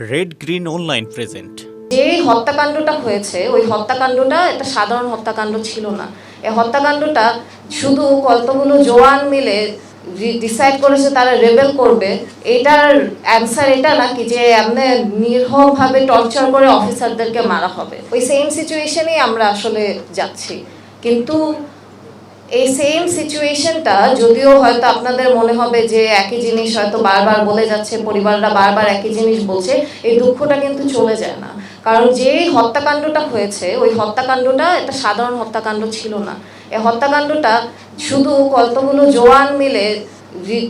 Red green online present যে হত্যাকাণ্ডটা হয়েছে, ওই হত্যাকাণ্ডটা একটা সাধারণ হত্যাকাণ্ড ছিল না। এই হত্যাকাণ্ডটা শুধু কতগুলো জওয়ান মিলে ডিসাইড করেছে তারা রেবেল করবে, এটার অ্যান্সার এটা নাকি যে এমনি নির্ভরভাবে টর্চার করে অফিসারদেরকে মারা হবে। ওই সেম সিচুয়েশনেই আমরা আসলে যাচ্ছি। কিন্তু এই সেম সিচুয়েশনটা যদিও হয়তো আপনাদের মনে হবে যে একই জিনিস হয়তো বারবার বলে যাচ্ছে, পরিবাররা বারবার একই জিনিস বলছে, এই দুঃখটা কিন্তু চলে যায় না। কারণ যে হত্যাকাণ্ডটা হয়েছে, ওই হত্যাকাণ্ডটা একটা সাধারণ হত্যাকাণ্ড ছিল না। এই হত্যাকাণ্ডটা শুধু কতগুলো জোয়ান মিলে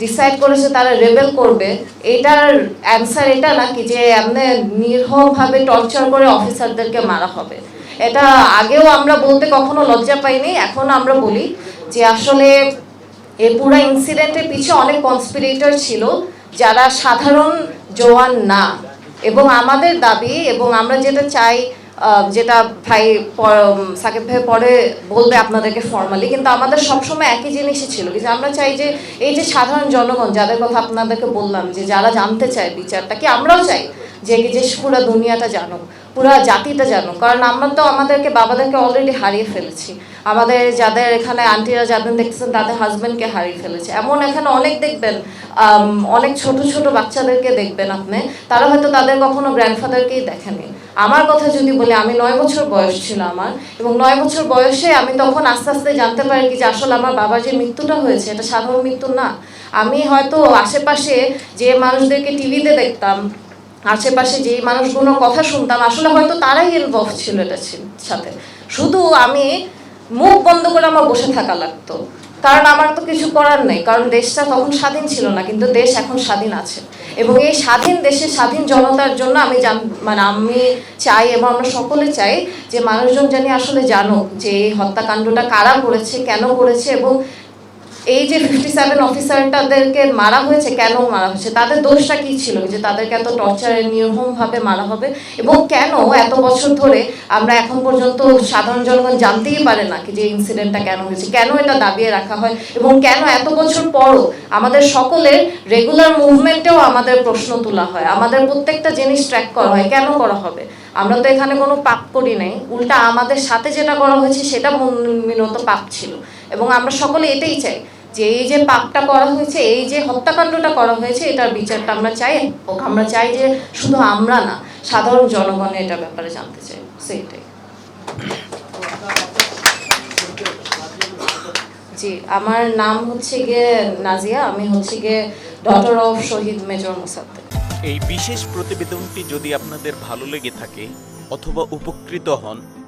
ডিসাইড করেছে তারা রেবেল করবে, এটার অ্যান্সার এটা নাকি যে এমনি নির্ভরভাবে টর্চার করে অফিসারদেরকে মারা হবে। এটা আগেও আমরা বলতে কখনো লজ্জা পাইনি, এখন আমরা বলি যে আসলে এই পুরো ইনসিডেন্টের পিছে অনেক কনস্পিরেটর ছিল, যারা সাধারণ জওয়ান না। এবং আমাদের দাবি, এবং আমরা যেটা চাই যেটা ভাই সাকিব ভাই পরে বলবে আপনাদেরকে ফর্মালি কিন্তু আমাদের সবসময় একই জিনিসই ছিল। যে আমরা চাই যে, এই যে সাধারণ জনগণ, যাদের কথা আপনাদেরকে বললাম, যে যারা জানতে চায় বিচারটা, কি আমরাও চাই যে যে পুরো দুনিয়াটা জানুক। পুরো জাতিটা জানুক। কারণ আমরা তো আমাদেরকে, বাবাদেরকে অলরেডি হারিয়ে ফেলেছি। আমাদের যাদের এখানে আন্টিরা যাদের দেখতেছেন, তাদের হাজবেন্ডকে হারিয়ে ফেলেছে। এমন এখানে অনেক দেখবেন অনেক ছোট ছোট বাচ্চাদেরকে দেখবেন আপনি। তারা হয়তো তাদের কখনো গ্র্যান্ডফাদারকেই দেখেনি। আমার কথা যদি বলি, আমি নয় বছর বয়স ছিল আমার। এবং নয় বছর বয়সে আমি তখন আস্তে আস্তে জানতে পারি কি যে আসলে আমার বাবার যে মৃত্যুটা হয়েছে, এটা সাধারণ মৃত্যু না। আমি হয়তো আশেপাশে যে মানুষদেরকে টিভিতে দেখতাম আশেপাশে যে মানুষগুলোর কথা শুনতাম, আসলে হয়তো তারাই ইনভলভ ছিল এটার ছি- সাথে। শুধু আমি মুখ বন্ধ করে আমার বসে থাকা লাগতো। কারণ আমার তো কিছু করার নেই, কারণ দেশটা তখন স্বাধীন ছিল না, কিন্তু দেশ এখন স্বাধীন আছে। এবং এই স্বাধীন দেশে স্বাধীন জনতার জন্য আমি জান মানে আমি চাই এবং আমরা সকলে চাই যে মানুষজন জানি আসলে জানুক যে এই হত্যাকাণ্ডটা কারা করেছে, কেন করেছে এবং এই যে ফিফটি সেভেন অফিসারটাদেরকে মারা হয়েছে, কেন মারা হয়েছে? তাদের দোষটা কি ছিল? যে তাদেরকে এত টর্চারের নির্মমভাবে মারা হবে? এবং কেন এত বছর ধরে আমরা এখন পর্যন্ত সাধারণ জনগণ জানতেই পারে না যে ইনসিডেন্টটা কেন হয়েছে? কেন এটা দাবিয়ে রাখা হয়? এবং কেন এত বছর পরও আমাদের সকলের রেগুলার মুভমেন্টেও আমাদের প্রশ্ন তোলা হয়? আমাদের প্রত্যেকটা জিনিস ট্র্যাক করা হয়। কেন করা হবে? আমরা তো এখানে কোনো পাপ করি নাই। উল্টা আমাদের সাথে যেটা করা হয়েছে, সেটা মূলত পাপ ছিল। এবং আমরা সকলে এটাই চাই। যে এই যে পাপটা করা হয়েছে, এই যে হত্যাকাণ্ডটা করা হয়েছে, এটার বিচারটা আমরা চাই আমরা চাই যে শুধু আমরা না, সাধারণ জনগণ এটা ব্যাপারে জানতে চাই সেইটাই। জি, আমার নাম হচ্ছে গিয়ে নাজিয়া, আমি হচ্ছে গিয়ে ডটার অফ শহীদ মেজর মোসাদ্দেক। এই বিশেষ প্রতিবেদনটি যদি আপনাদের ভালো লেগে থাকে অথবা উপকৃত হন